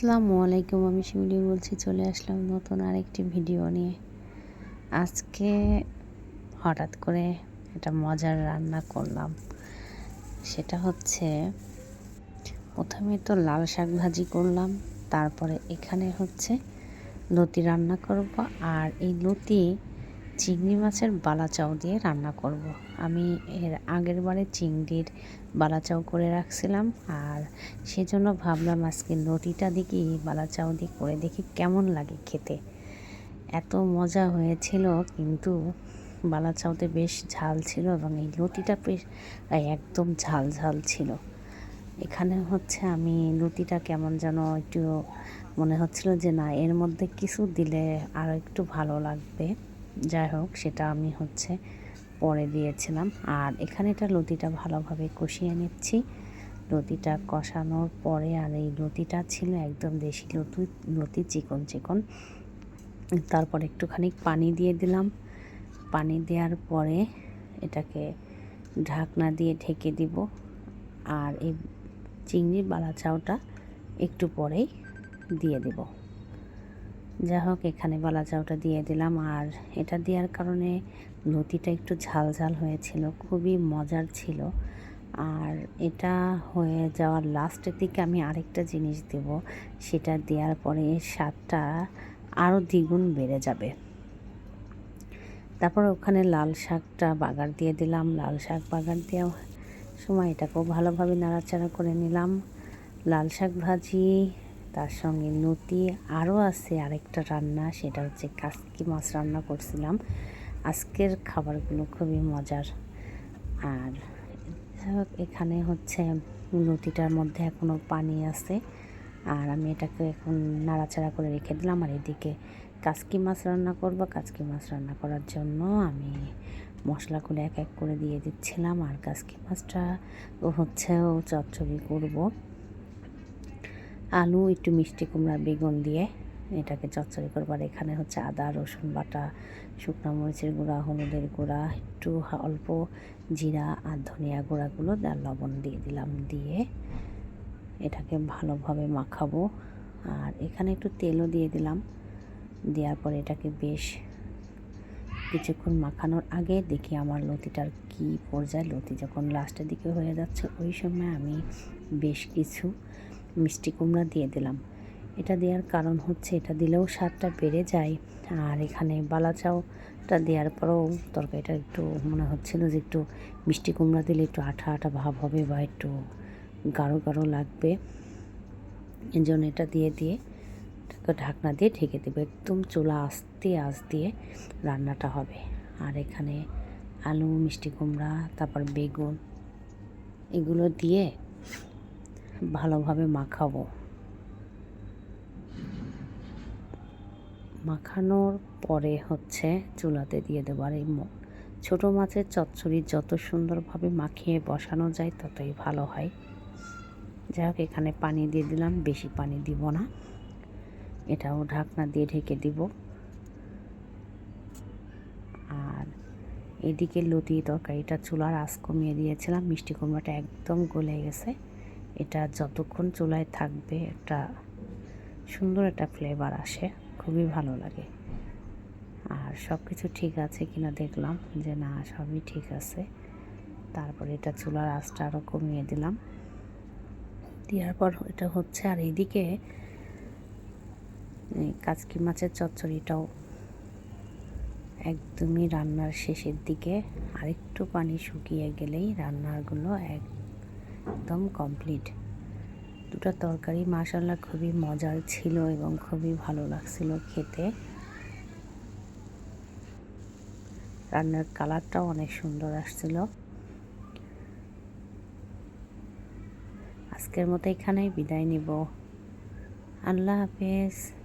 আসসালামু আলাইকুম, আমি শিউলি বলছি, চলে আসলাম নতুন আরেকটি ভিডিও নিয়ে। আজকে হঠাৎ করে একটা মজার রান্না করলাম। সেটা হচ্ছে, প্রথমে তো লাল শাক ভাজি করলাম, তারপরে এখানে হচ্ছে লতি রান্না করব, আর এই লতি চিংড়ি মাছের বালাচাও দিয়ে রান্না করব। আমি এর আগের বারে চিংড়ির বালাচাও করে রাখছিলাম আর সেজন্য ভাবলাম আজকে লটিটা দেখি, বালাচাও দিয়ে করে দেখি কেমন লাগে খেতে। এত মজা হয়েছিল কিন্তু বালাচাওতে বেশ ঝাল ছিল এবং এই লতিটা বেশ একদম ঝাল ঝাল ছিল। এখানে হচ্ছে আমি লুটিটা কেমন যেন একটু মনে হচ্ছিল যে না, এর মধ্যে কিছু দিলে আরও একটু ভালো লাগবে। যাই হোক, সেটা আমি হচ্ছে পরে দিয়েছিলাম। আর এখানে এটা লতিটা ভালোভাবে কষিয়ে নিচ্ছি। লতিটা কষানোর পরে আর এই লতিটা ছিল একদম দেশি লতি লতি চিকন চিকন। তারপর একটুখানি পানি দিয়ে দিলাম। পানি দেওয়ার পরে এটাকে ঢাকনা দিয়ে ঢেকে দিব। আর এই চিংড়ির বালা চাউটা একটু পরেই দিয়ে দেবো। যা হোক এখানে বালা চাউটা দিয়ে দিলাম। আর এটা দেওয়ার কারণে লতিটা একটু ঝাল ঝাল হয়েছিল, খুবই মজার ছিল। আর এটা হয়ে যাওয়ার লাস্টের দিকে আমি আরেকটা জিনিস দেব, সেটা দেওয়ার পরে স্বাদটা আরও দ্বিগুণ বেড়ে যাবে। তারপর ওখানে লাল শাকটা বাগার দিয়ে দিলাম। লাল শাক বাগার দেওয়া সময় এটাকেও ভালোভাবে নাড়াচাড়া করে নিলাম। লাল শাক ভাজি তার সঙ্গে নতি আরও আছে আরেকটা রান্না, সেটা হচ্ছে কাসকি মাছ রান্না করছিলাম। আজকের খাবারগুলো খুবই মজার। আর এখানে হচ্ছে লতিটার মধ্যে এখনও পানি আছে। আর আমি এটাকে এখন নাড়াচাড়া করে রেখে দিলাম। আর এদিকে কাসকি মাছ রান্না করব। কাসকি মাছ রান্না করার জন্য আমি মশলাগুলো এক এক করে দিয়ে দিচ্ছিলাম। আর কাসকি মাছটা হচ্ছে চচ্চড়ি করব। আলু, একটু মিষ্টি কুমড়া, বেগুন দিয়ে এটাকে চচ্চড়ি করবার এখানে হচ্ছে আদা, রসুন বাটা, শুকনো মরিচের গুঁড়া, হলুদের গুঁড়া, একটু অল্প জিরা আর ধনিয়া গুঁড়াগুলো আর লবণ দিয়ে দিলাম। দিয়ে এটাকে ভালোভাবে মাখাবো। আর এখানে একটু তেলও দিয়ে দিলাম। দেওয়ার পরে এটাকে বেশ কিছুক্ষণ মাখানোর আগে দেখি আমার লতিটার কি পর্যায়ে। লতি যখন লাস্টের দিকে হয়ে যাচ্ছে, ওই সময় আমি বেশ কিছু মিষ্টি কুমড়া দিয়ে দিলাম। এটা দেওয়ার কারণ হচ্ছে এটা দিলেও স্বাদটা বেড়ে যায়। আর এখানে বালাচাওটা দেওয়ার পরেও তরকারিটা একটু মনে হচ্ছিল যে একটু মিষ্টি কুমড়া দিলে একটু আঠা আঠা ভাব হবে বা একটু গাঢ় গাঢ় লাগবে। এই জন্য এটা দিয়ে দিয়ে ঢাকনা দিয়ে ঢেকে দেবে। একদম চুলা আস্তে আস দিয়ে রান্নাটা হবে। আর এখানে আলু, মিষ্টি কুমড়া, তারপর বেগুন, এগুলো দিয়ে ভালোভাবে মাখাবো। মাখানোর পরে হচ্ছে চুলাতে দিয়ে দেবো আর এই ছোটো মাছের চচ্চড়ি যত সুন্দরভাবে মাখিয়ে বসানো যায় ততই ভালো হয়। যাই হোক, এখানে পানি দিয়ে দিলাম, বেশি পানি দিব না। এটাও ঢাকনা দিয়ে ঢেকে দিব। আর এদিকে লতি তরকারিটা চুলার আঁচ কমিয়ে দিয়েছিলাম, মিষ্টি কুমড়াটা একদম গলে গেছে। এটা যতক্ষণ চুলায় থাকবে একটা সুন্দর একটা ফ্লেভার আসে, খুবই ভালো লাগে। আর সব কিছু ঠিক আছে কিনা দেখলাম যে না, সবই ঠিক আছে। তারপরে এটা চুলার আঁচটা আরও কমিয়ে দিলাম। দেওয়ার পর এটা হচ্ছে, আর এইদিকে কাজকি মাছের চচ্চড়িটাও একদমই রান্নার শেষের দিকে। আরেকটু পানি শুকিয়ে গেলেই রান্নাগুলো এক একদম কমপ্লিট দুটো তরকারি মাসাল্লা খুবই মজার ছিল এবং খুবই ভালো লাগছিল খেতে। রান্নার কালারটাও অনেক সুন্দর আসছিল। আজকের মতো এখানেই বিদায় নিব। আল্লাহ হাফেজ।